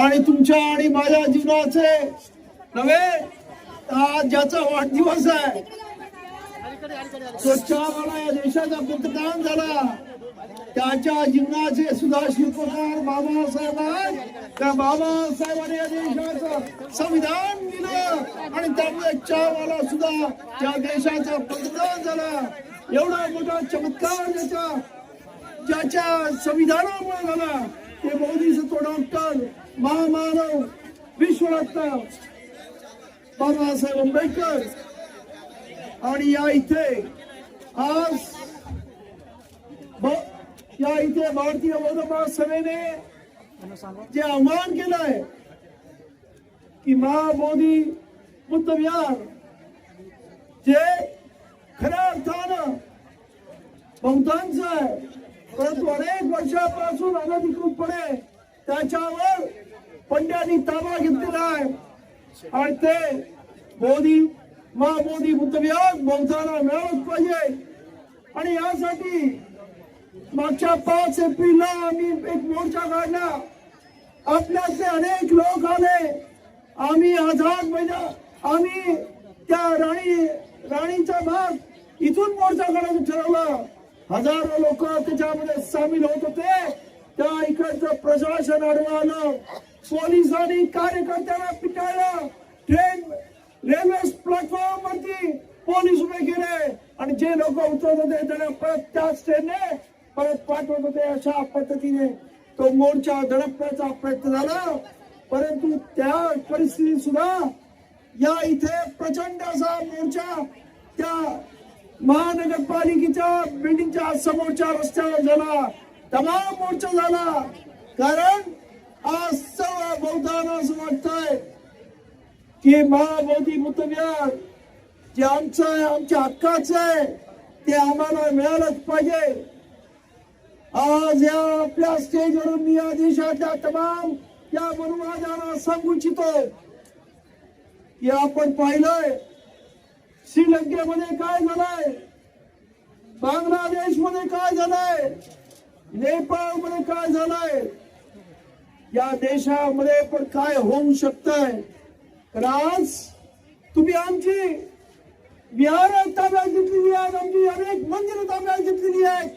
आणि तुमच्या आणि माझ्या जीवनाचे नव्हे आज ज्याचा वाढदिवस आहे. तो मला या देशाचा पंतप्रधान झाला. त्याच्या जीवनाचे सुद्धा शिल्पकार बाबासाहेब आहेत त्या बाबासाहेबांनी या देशाचं संविधान दिलं आणि त्यामुळे चहावाला सुद्धा त्या देशाचा पंतप्रधान झाला. एवढा मोठा चमत्कार ज्याच्या ज्याच्या संविधानामुळे झाला. ये मोदी से तो डॉक्टर महामानव विश्वरत्न. बाबासाहेब आंबेडकर. आणि या इथे आज या इथे भारतीय बौद्ध सभेने जे आव्हान केलं आहे की महाबोधी बुद्धविहार जे खऱ्या अर्थानं बहुतांश आहे परंतु अनेक वर्षापासून अनधिकृतपणे त्याच्यावर पंड्यांनी ताबा घेतलेला आहे. आणि ते मोदी महामोदी मोदी विहार बहुतांना मिळालंच पाहिजे. आणि यासाठी मागच्या पाच एप्रिलला आम्ही एक मोर्चा काढला. आपल्यातले अनेक लोक आले. आम्ही आझाद मैदान आम्ही त्या राणी राणीचा भाग इथून मोर्चा काढायचं ठरवलं. हजारो लोक त्याच्यामध्ये सामील होत होते. त्या इकडचं प्रशासन अडवलं पोलिसांनी कार्यकर्त्यांना पिटाळलं. ट्रेन रेल्वे प्लॅटफॉर्म वरती पोलीस उभे केले. आणि जे लोक उतरत होते त्यांना परत त्याच ट्रेनने परत पाठवत होते अशा पद्धतीने. तो मोर्चा दडपण्याचा प्रयत्न झाला. परंतु त्या परिस्थितीत सुद्धा या इथे प्रचंड असा मोर्चा त्या महानगरपालिकेच्या बिल्डिंगच्या समोरच्या रस्त्यावर झाला तमाम मोर्चा झाला कारण आज सर्व बौद्धांना असं वाटतंय की महाबोधी बुद्धविहार जे आमचं आहे आमच्या हक्काचं आहे ते आम्हाला मिळालंच पाहिजे. आज या आपल्या स्टेजवरून मी या देशातल्या तमाम या मनुवादाला सांगू इच्छितो की आपण पाहिलंय श्रीलंकेमध्ये काय झालंय? बांगलादेशमध्ये काय झालंय? नेपाळमध्ये काय झालंय? या देशामध्ये पण काय होऊ शकतंय? तर आज तुम्ही आमची विहार ताब्यात घेतलेली आहेत आमची अनेक मंदिरं ताब्यात घेतलेली आहेत.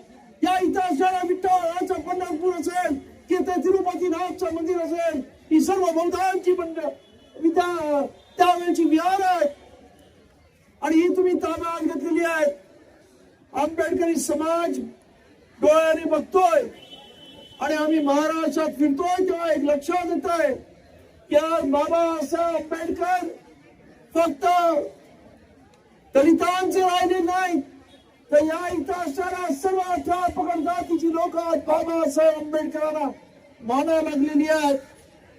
या इतिहासाला विठ्ठलाचा पंढरपूर असेल की ते तिरुपतीनाथचं मंदिर असेल ही सर्व बौद्धांची मंडळ. त्या त्यावेळची विहार आहेत. आणि ही तुम्ही ताब्यात घेतलेली आहेत आंबेडकरी समाज डोळ्याने बघतोय आणि आम्ही महाराष्ट्रात फिरतोय तेव्हा एक लक्षात येत आहे की आज बाबासाहेब आंबेडकर फक्त दलितांचे राहिले नाही तर या इतिहासाला सर्व अठरा पकड लोक आज बाबासाहेब आंबेडकरांना माना लागलेली आहेत.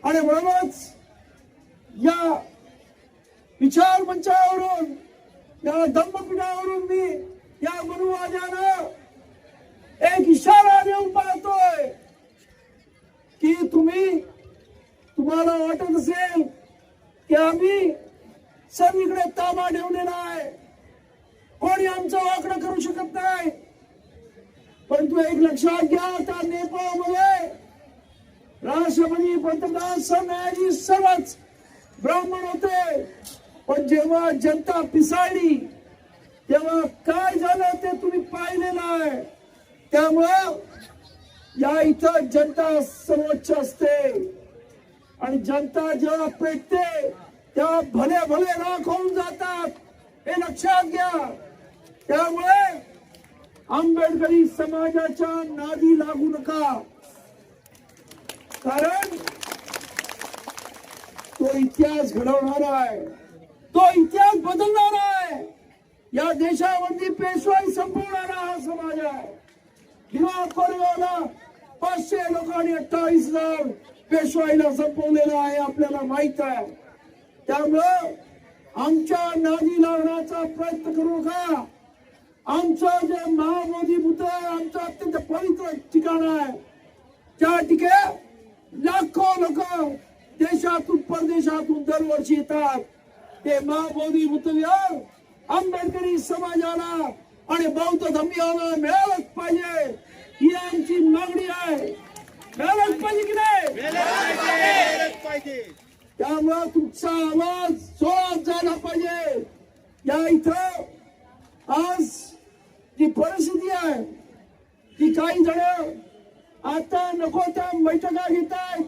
आणि म्हणूनच या विचार मंचावरून या धम्मपीठावरून मी या मनुवाद्यानं एक इशारा देऊन पाहतोय की तुम्ही तुम्हाला वाटत असेल की आम्ही सगळीकडे ताबा ठेवलेला आहे. कोणी आमचं वाकडं करू शकत नाही. पण तू एक लक्षात घ्या त्या नेपाळमध्ये राष्ट्रपती पंतप्रधान सरन्यायाधीश सर्वच ब्राह्मण होते. पण जेव्हा जनता पिसाळली तेव्हा काय झालं ते तुम्ही पाहिलेलं आहे त्यामुळं या इथं जनता सर्वोच्च असते. आणि जनता जेव्हा पेटते तेव्हा भले भले राख होऊन जातात. हे लक्षात घ्या. त्यामुळे आंबेडकरी समाजाच्या नादी लागू नका. कारण तो इतिहास घडवणारा आहे. तो इतिहास बदलणारा आहे. या देशावरती पेशवाई संपवणारा हा समाज आहे. किंवा कोरेगावला पाचशे लोकांनी अठ्ठावीस हजार पेशवाईला संपवलेलं आहे आपल्याला माहीत आहे. त्यामुळं आमच्या नादी लावण्याचा प्रयत्न करू नका. आमचं जे महाबोधी बुद्ध आहे आमचं अत्यंत पवित्र ठिकाण आहे. त्या ठिकाणी लाखो लोक देशातून परदेशातून दरवर्षी येतात. ते महाबोधी बुद्ध विहार आंबेडकरी समाजाला आणि बौद्ध धम्याला मिळालंच पाहिजे. ही आमची मागणी आहे. मिळालंच पाहिजे की नाही? त्यामुळे तुमचा आवाज जोरात झाला पाहिजे. या इथं आज जी परिस्थिती आहे ती काही जण आता नको त्या बैठका घेत आहेत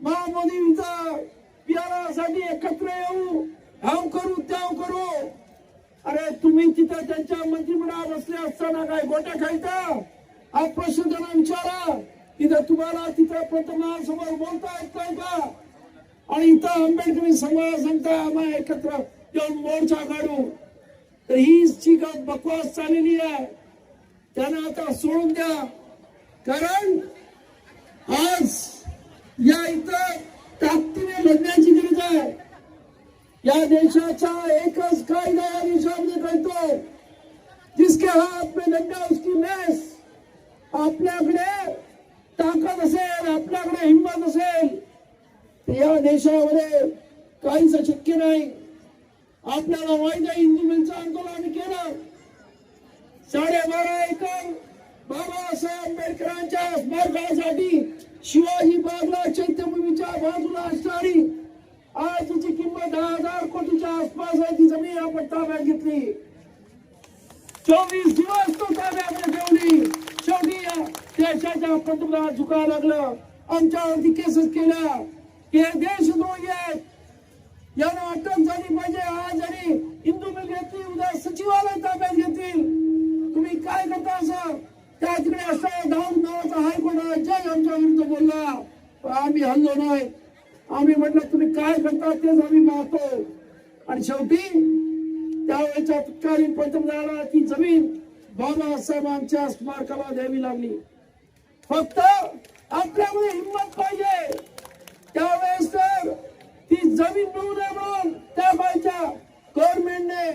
महामोदींचा बिहारासाठी एकत्र येऊ. हाव करू त्याव करू. अरे तुम्ही तिथं त्यांच्या मंत्रिमंडळात बसले असताना काय गोट्या खायचा? हा प्रश्न त्यांना विचारा. तिथं तुम्हाला तिथं पंतप्रधानासमोर बोलता येत नाही का? आणि इथं आंबेडकरी समाज सांगता आम्हाला एकत्र येऊन मोर्चा काढू. तर ही जी बकवास चाललेली आहे त्यांना आता सोडून द्या. कारण आज या इथं ताकदीने लढण्याची गरज आहे. या देशाचा एकच कायदा या देशामध्ये कळतो जिसके हात में डंडा उसकी मेस. आपल्याकडे ताकद असेल आपल्याकडे हिंमत असेल या देशामध्ये काहीच शक्य नाही. आपल्याला माहीत आहे हिंदू मिलचं आंदोलन आम्ही केलं. साडेबारा एकर बाबासाहेब आंबेडकरांच्या स्मारकासाठी शिवाजी बागला चैत्यभूमीच्या बाजूला असणारी आज तिची किंमत दहा हजार कोटीच्या आसपास आहे ती जमीन आपण ताब्यात घेतली. चोवीस दिवस तो ताब्यामध्ये ठेवली. शेवटी देशाच्या पंतप्रधान झुकायला लागलं. आमच्यावरती केसेस केल्या. की हे देशद्रोही आहेत यानं अटक झाली पाहिजे आज आणि हिंदू मिल घेतली उद्या सचिवालय ताब्यात घेतील. तुम्ही काय करता सर त्या तिकडे असं धावून नावाचा हायकोर्ट जज आमच्या विरुद्ध बोलला. आम्ही हल्लो नाही. आम्ही म्हटलं तुम्ही काय करता? तेच आम्ही पाहतो. आणि शेवटी त्यावेळेच्या तत्कालीन पंतप्रधानाला ती जमीन बाबासाहेब आमच्या स्मारकाला द्यावी लागली. फक्त आपल्यामध्ये हिंमत पाहिजे. त्यावेळेस तर ती जमीन मिळू नये म्हणून त्या बाईच्या गव्हर्नमेंटने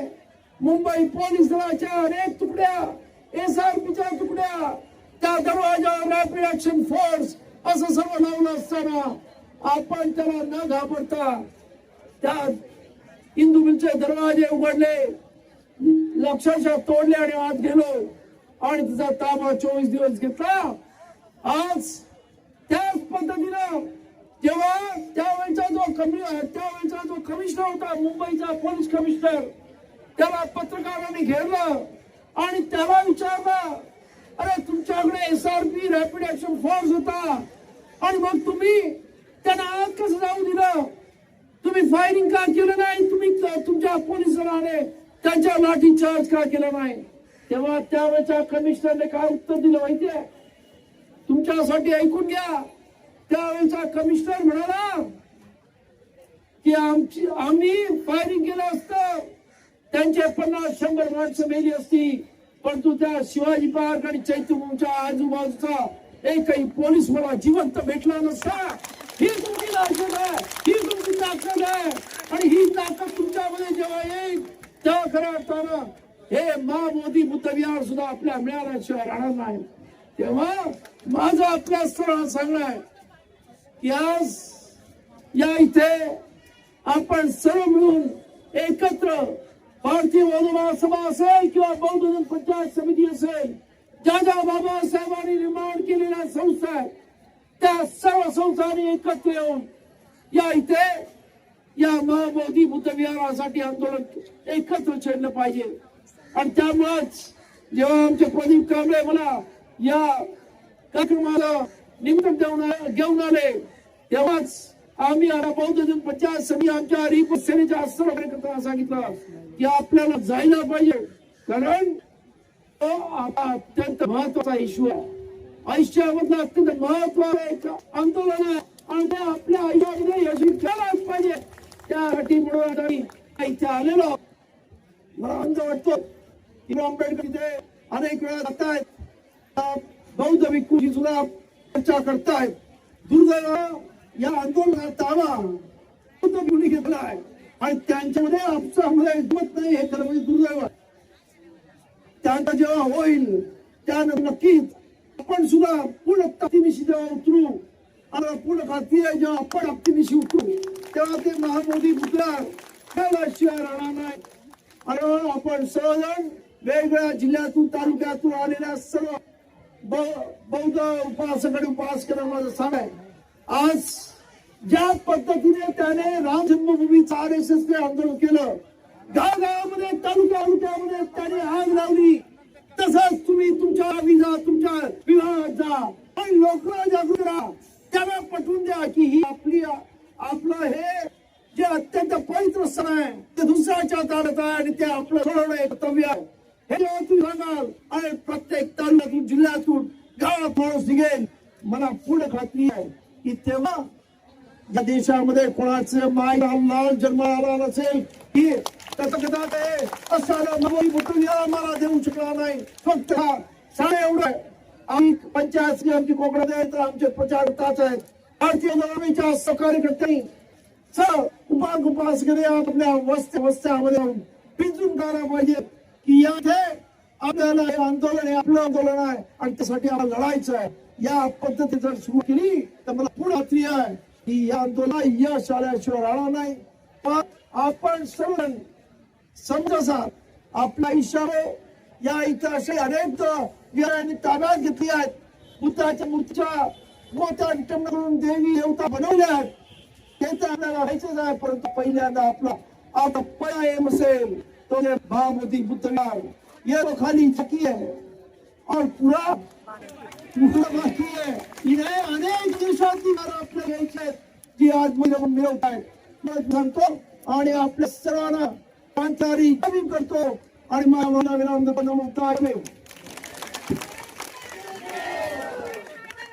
मुंबई पोलीस दलाच्या अनेक तुकड्या एस आर पीच्या तुकड्या त्या दरवाजा रॅपिड ऍक्शन फोर्स असं सर्व लावलं असताना आपण त्याला न घाबरता त्या हिंदू दरवाजे उघडले लक्षाच्या तोडले आणि आत गेलो. आणि तिचा ताबा चोवीस दिवस घेतला. आज त्याच पद्धतीनं जेव्हा त्यावेळेचा जो कमी त्यावेळेचा जो कमिशनर होता मुंबईचा पोलीस कमिशनर त्याला पत्रकारांनी घेरलं आणि त्याला विचारलं अरे तुमच्याकडे S R P rapid action force होता आणि मग तुम्ही त्यांना आत कसं जाऊ दिलं. तुम्ही फायरिंग का केलं नाही? तुम्ही तुमच्या पोलिसांना त्यांच्या लाठी चार्ज का केला नाही? तेव्हा त्यावेळेच्या कमिशनरने काय उत्तर दिलं माहितीये तुमच्यासाठी ऐकून घ्या. त्यावेळेचा कमिशनर म्हणाला की आमची आम्ही फायरिंग केलं असतं. त्यांचे पन्नास शंभर माणसं मेली असती. परंतु त्या शिवाजी पार्क आणि चैत्यभूमीच्या आजूबाजूचा एकही पोलीस मला जिवंत भेटला नसता. ही तुमची ताकद आहे. ही तुमची ताकद आहे. आणि ही ताकद तुमच्यामध्ये जेव्हा येईल तेव्हा खऱ्या अर्थानं हे मा मोदी बुद्धविहार सुद्धा आपल्या मिळाल्याशिवाय राहणार नाही. तेव्हा माझं आपल्या सर्वांना सांगणं आहे की आज या इथे आपण सर्व मिळून एकत्र भारतीय बौद्ध महासभा असेल किंवा बौद्ध पंचायत समिती असेल ज्या ज्या बाबासाहेबांनी निर्माण केलेल्या संस्था आहेत त्या सर्व संस्थांनी एकत्र येऊन या इथे या महाबोधी बुद्धविहारासाठी आंदोलन एकत्र छेडलं पाहिजे. आणि त्यामुळेच जेव्हा आमचे प्रदीप कांबळे मला या कार्यक्रमाला निमंत्रण देऊन घेऊन आले तेव्हाच आम्ही आता बौद्ध जन पंचायत समिती आमच्या रिप सेनेच्या सर्व कार्यकर्त्यांना सांगितलं की आपल्याला जायला पाहिजे. कारण तो आता अत्यंत महत्त्वाचा इश्यू आहे. आयुष्यामधलं अत्यंत महत्वाचं आंदोलन आहे. आणि ते आपल्या आयुष्यामध्ये यशस्वी केलाच पाहिजे. त्यासाठी म्हणून आम्ही इथे आलेलो मला आनंद वाटतो की आंबेडकर इथे अनेक वेळा जातायत. बौद्ध भिक्खूची सुद्धा चर्चा करतायत. दुर्दैव या आंदोलनात ताबा बौद्ध भिक्खूंनी घेतला आहे. आणि त्यांच्यामध्ये आपसामध्ये हिंमत नाही हे खरं म्हणजे दुर्दैव त्यांचा जेव्हा होईल त्यानं नक्कीच आपण सुद्धा पूर्ण ताकदीनिशी जेव्हा उतरू आणि पूर्ण खाती जेव्हा आपण ताकदीनिशी उतरू तेव्हा ते महामोदी मुद्रा शिवाय राहणार नाही आणि आपण सर्वजण वेगवेगळ्या जिल्ह्यातून तालुक्यातून आलेल्या सर्व ब- बौद्ध उपासकडे उपास करणं माझं सण आहे आज ज्या पद्धतीने त्याने राम जन्मभूमीचं आर एस एस आंदोलन केलं गावागावामध्ये तालुक्या तालुक्यामध्ये त्याने आग लावली तसंच तुम्ही तुमच्या विजा तुमच्या विवाहात जा. आणि लोक जागृत राहा. त्यांना पटवून द्या की ही आपली आपलं हे जे अत्यंत पवित्र सण आहे ते दुसऱ्याच्या तारत आहे आणि ते आपलं सोडवणं कर्तव्य आहे. हे जेव्हा तुम्ही सांगाल आणि प्रत्येक तालुक्यातून जिल्ह्यातून गावात माणूस निघेल. मला पूर्ण खात्री आहे की तेव्हा या देशामध्ये कोणाचं माय लाल जन्म आला नसेल की कथकथात आहे. असाला नवई बुटुलिया आम्हाला देऊ शकला नाही. फक्त हा साडे एवढं आम्ही पंचायत आमची कोकणात आहे तर आमचे प्रचार ताच आहेत. भारतीय जनतेच्या सहकार्यकर्त्यांनी सर उपास उपास करे आपल्या वस्त्या वस्त्यामध्ये जाऊन पिंजून काढला पाहिजे की याथे आपल्याला हे आंदोलन हे आपलं आंदोलन आहे. आणि त्यासाठी आम्हाला लढायचं आहे. या पद्धती जर सुरू केली तर मला पूर्ण खात्री आहे की या आंदोलन यश आल्याशिवाय राहणार नाही. पण आपण सर्व समजा आपला इशारे या इथं असे अनेक वीरांनी ताब्यात घेतली आहेत. बुद्धाच्या मूर्तीच्या मोठ्या विटंबना करून देवी देवता बनवल्या आहेत. ते तर आपल्याला व्हायचंच आहे परंतु पहिल्यांदा आपला आता पहिला एम असेल तो ये महामोदी बुद्ध विहार ये तो खाली चकी है और पूरा पूरा बाकी है इथे अनेक देशातली घरं आपल्या घ्यायची आहेत जी आज महिला मिळवत आहेत. मला सांगतो आणि आपल्या सर्वांना पांचारी कमी करतो. आणि मला विनंती बनवता आहे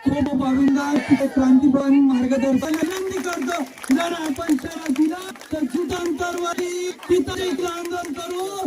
खूप बाबूंना तिथे क्रांतीपण मार्गदर्शन विनंती करतो. जर आपण शहरात दिला तर सुतांतरवादी तिथं इकडे आंदोलन करू.